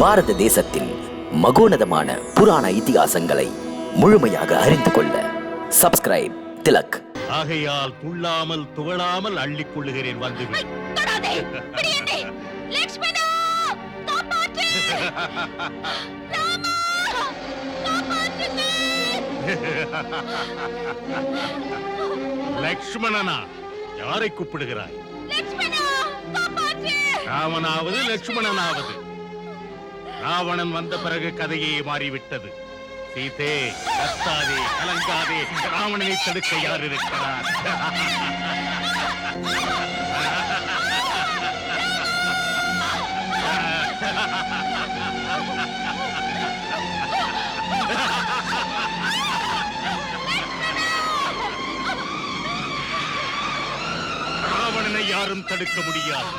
பாரத தேசத்தின் மகோனதமான புராண இதிகாசங்களை முழுமையாக அறிந்து கொள்ள சப்ஸ்கிரைப் திலக். ஆகையால் துள்ளாமல் துவளாமல் அள்ளிக் கொள்ளுகிறேன் காப்பாற்றுங்க. லக்ஷ்மணனா யாரை கூப்பிடுகிறாய்? ராவனாவது லக்ஷ்மணனாவது? ராவணன் வந்த பிறகு கதையே மாறிவிட்டது. சீதே கத்தாதே கலங்காதே ராவணனை தடுக்க யார் இருக்கிறார்? ராவணனை யாரும் தடுக்க முடியாது.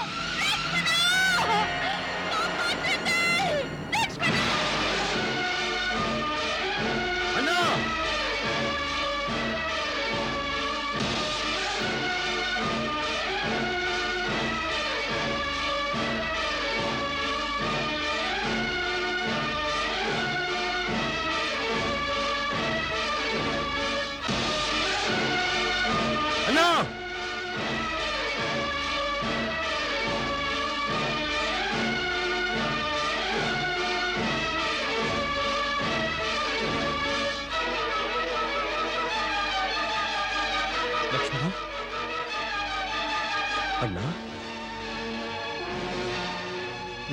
லக்ஷ்மணா? அண்ணா?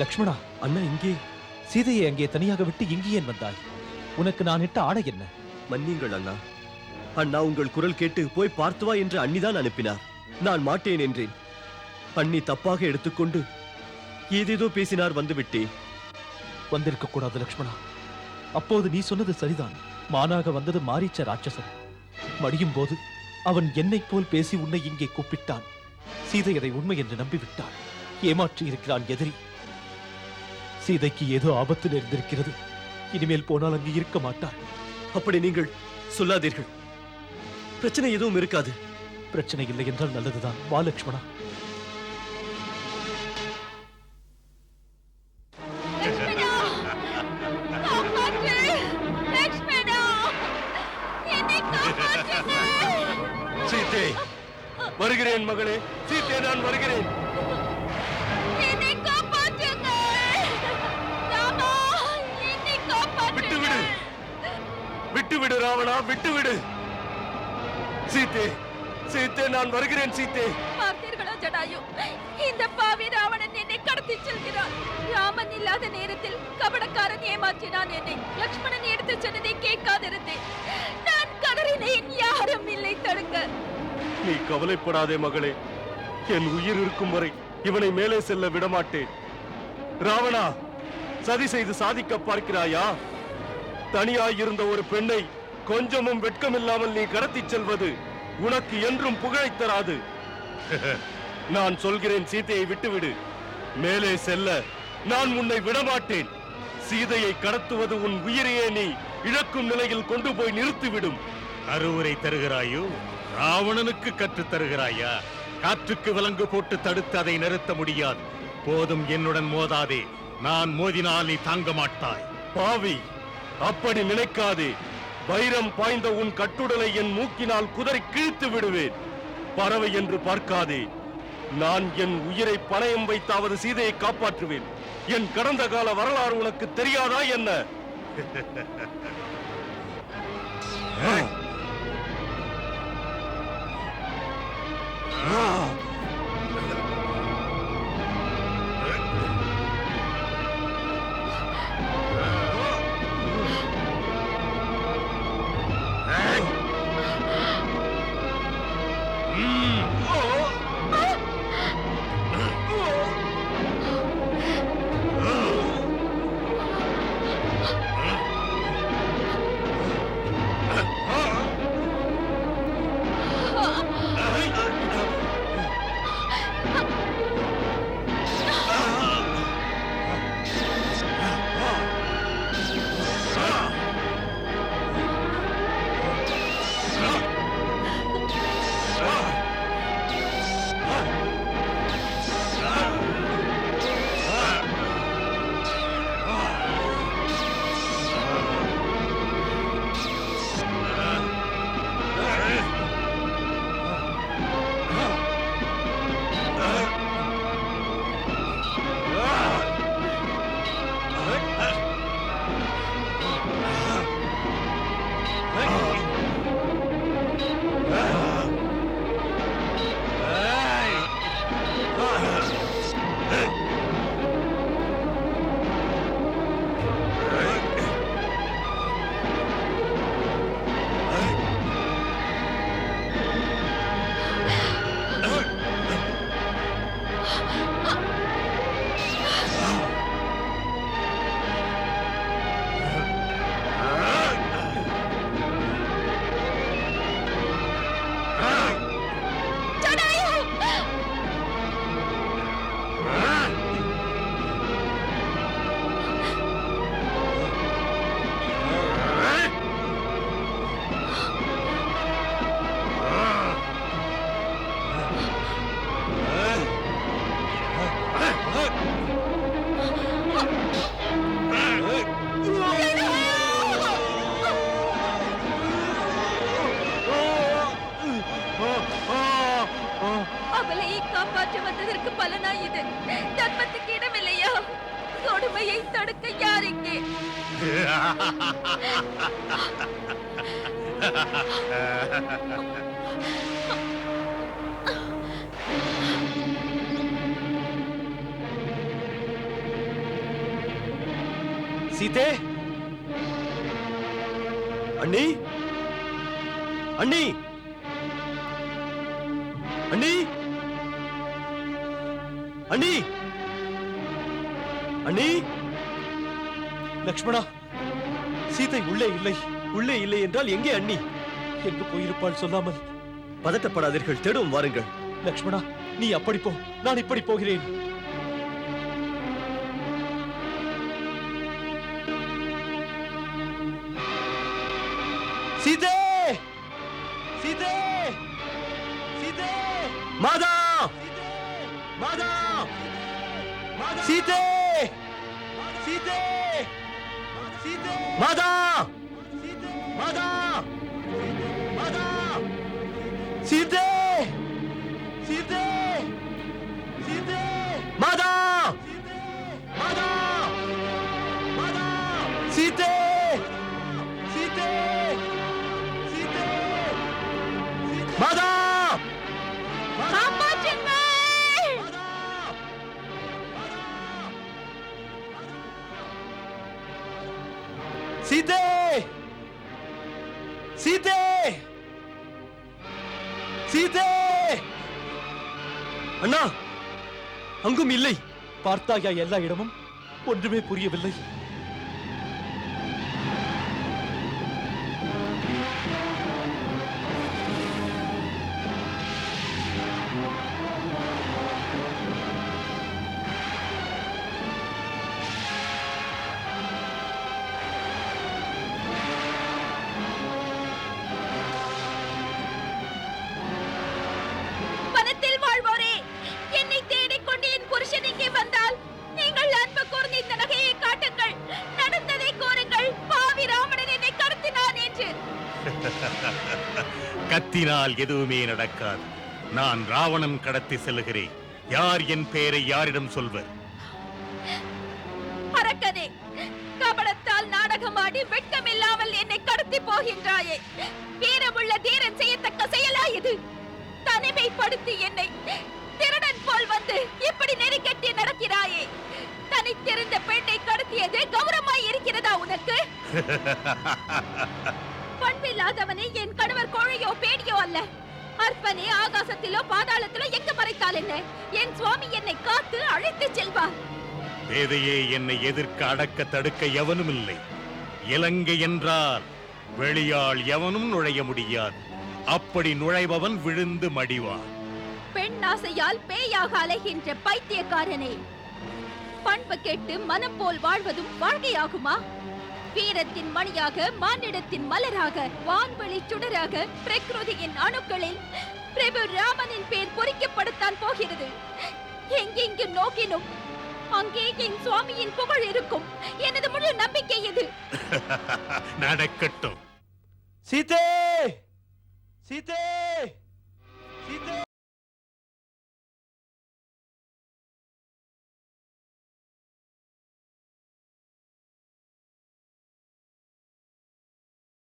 லக்ஷ்மணா அண்ணா இங்கே. சீதையை அங்கே தனியாக விட்டு இங்கே ஏன் வந்தாய்? உனக்கு நான் இட்ட ஆடை என்ன? மன்னியுங்கள் அண்ணா. அண்ணா உங்கள் குரல் கேட்டு போய் பார்த்து வா என்று அண்ணிதான் அனுப்பினார். நான் மாட்டேன் என்றேன். அண்ணி தப்பாக எடுத்துக்கொண்டு ஏதேதோ பேசினார் வந்து விட்டேன் வந்திருக்க கூடாது லக்ஷ்மணா. அப்போது நீ சொன்னது சரிதான். மானாக வந்தது மாரீச்ச ராட்சசன். மடியும் போது அவன் என்னைப் போல் பேசி உன்னை இங்கே கூப்பிட்டான். சீதை அதை உண்மை என்று நம்பிவிட்டாள். ஏமாற்றி இருக்கிறான் எதிரி. சீதைக்கு ஏதோ ஆபத்து நேர்ந்திருக்கிறது. இனிமேல் போனால் அங்கு இருக்க மாட்டாள். அப்படி நீங்கள் சொல்லாதீர்கள். பிரச்சனை எதுவும் இருக்காது. பிரச்சனை இல்லை என்றால் நல்லதுதான். வா காப்பாற்றுங்க சீத்தே. வருகிறேன் மகளே. சீத்தே நான் வருகிறேன். விட்டுவிடு. விட்டுவிடு ராவணா விட்டுவிடு. சீத்தே சீத்தே நான் வருகிறேன் சீத்தே. பார்த்தீர்களா ஜடாயு? இந்த பாவி ராவணன் என்னை கடத்தி செல்கிறான். ராமன் இல்லாத நேரத்தில் கபடக்காரன் ஏமாற்றினான் என்னை. லக்ஷ்மணன் எடுத்து சொன்னதை கேட்காதிருந்தேன். கதறினேன். யாரும் இல்லை தடுக்க நீ கவலைப்படாதே மகளே. என் உயிர் இருக்கும் வரை இவனை மேலே செல்ல விடமாட்டேன். ராவணா சதி செய்து சாதிக்க பார்க்கிறாயா? தனியாயிருந்த ஒரு பெண்ணை கொஞ்சமும் வெட்கமில்லாமல் நீ கடத்திச் செல்வது உனக்கு என்றும் புகழைத் தராது. நான் சொல்கிறேன் சீதையை விட்டுவிடு. மேலே செல்ல நான் உன்னை விடமாட்டேன். சீதையை கடத்துவது உன் உயிரையே நீ இழக்கும் நிலையில் கொண்டு போய் நிறுத்திவிடும். அறுவுரை தருகிறாயோ? ராவணனுக்கு கற்றுத் தருகிறாயா? காற்றுக்கு விலங்கு போட்டு தடுத்து அதை நிறுத்த முடியாது. போதும் என்னுடன் மோதாதே. நான் மோதினால் நீ தாங்க மாட்டாய். பாவி அப்படி நினைக்காதே. வைரம் பாய்ந்த உன் கட்டுடலை என் மூக்கினால் குதறி கிழித்து விடுவேன். பறவை என்று பார்க்காதே. நான் என் உயிரை பணயம் வைத்தாவது சீதையை காப்பாற்றுவேன். என் கடந்த கால வரலாறு உனக்கு தெரியாதா என்ன? Oh! சீதே? அண்ணி? அண்ணி? அண்ணி? அண்ணி? அண்ணி? லக்ஷ்மணா? சீதை உள்ளே இல்லை உள்ளே இல்லை என்றால் எங்கே அண்ணி? எங்கு போயிருப்பாள் சொல்லாமல். பதட்டப்படாதீர்கள் தேடும் வாருங்கள். லக்ஷ்மணா நீ அப்படி போ நான் இப்படி போகிறேன். சீதே! சீதே! சீதே! மாதா! மாதா! சீதே! சீதே! சீதே மாதா சீதே மாதா மாதா சீதே சீதே சீதே! சீதே! அண்ணா அங்கும் இல்லை. பார்த்தாயா எல்லா இடமும்? ஒன்றுமே புரியவில்லை. கத்தினால் எதுவுமே நடக்காது. நான் ராவணன் கடத்தி செல்கிறேன் யார் என் பெயரை யாரிடம் சொல்வர்? அரக்கனே கபடத்தால் நாடகமாடி வெட்கமில்லாமல் என்னை கடத்தி போகின்றாயே. வீரமுள்ள தீரன் செய்யத்தக்க செயலா இது? தனிமைப்படுத்தி என்னை திருடன் போல் வந்து இப்படி நெருக்கட்டி நடக்கிறாயே. தனித்திருந்த பெண்ணை கடத்தியது கௌரவமாய் இருக்கிறதா உனக்கு? பண்பில்லாதவனே என் கணவர் கோழையோ பேடியோ அல்ல. அற்பனே ஆகாசத்திலோ பாதாளத்திலோ எங்க மறைத்தால் என்ன? என் சுவாமி என்னை காத்து அழைத்துச் செல்வார். பேதையே என்னை எதிர்க்க அடக்க தடுக்க எவனும் இல்லை இலங்கை என்றால் வெளியாள் எவனும் நுழைய முடியாது. அப்படி நுழைபவன் விழுந்து மடிவான். பெண் ஆசையால் பேயாக அலைகின்ற பைத்தியக்காரனே. பண்பு கெட்டு மனம் போல் வாழ்வதும் வாழ்க்கையாகுமா? வீரத்தின் மணியாக மானிடத்தின் மலராக வான்வெளி சுடராக பிரகிருதியின் அணுக்களில் பிரபு ராமனின் பேர் பொறிக்கப்படத்தான் போகிறது. எங்கெங்கு நோக்கினும் அங்கே என் சுவாமியின் புகழ் இருக்கும். எனது முழு நம்பிக்கை இது. நடக்கட்டும். சீதே! சீதே! சீதே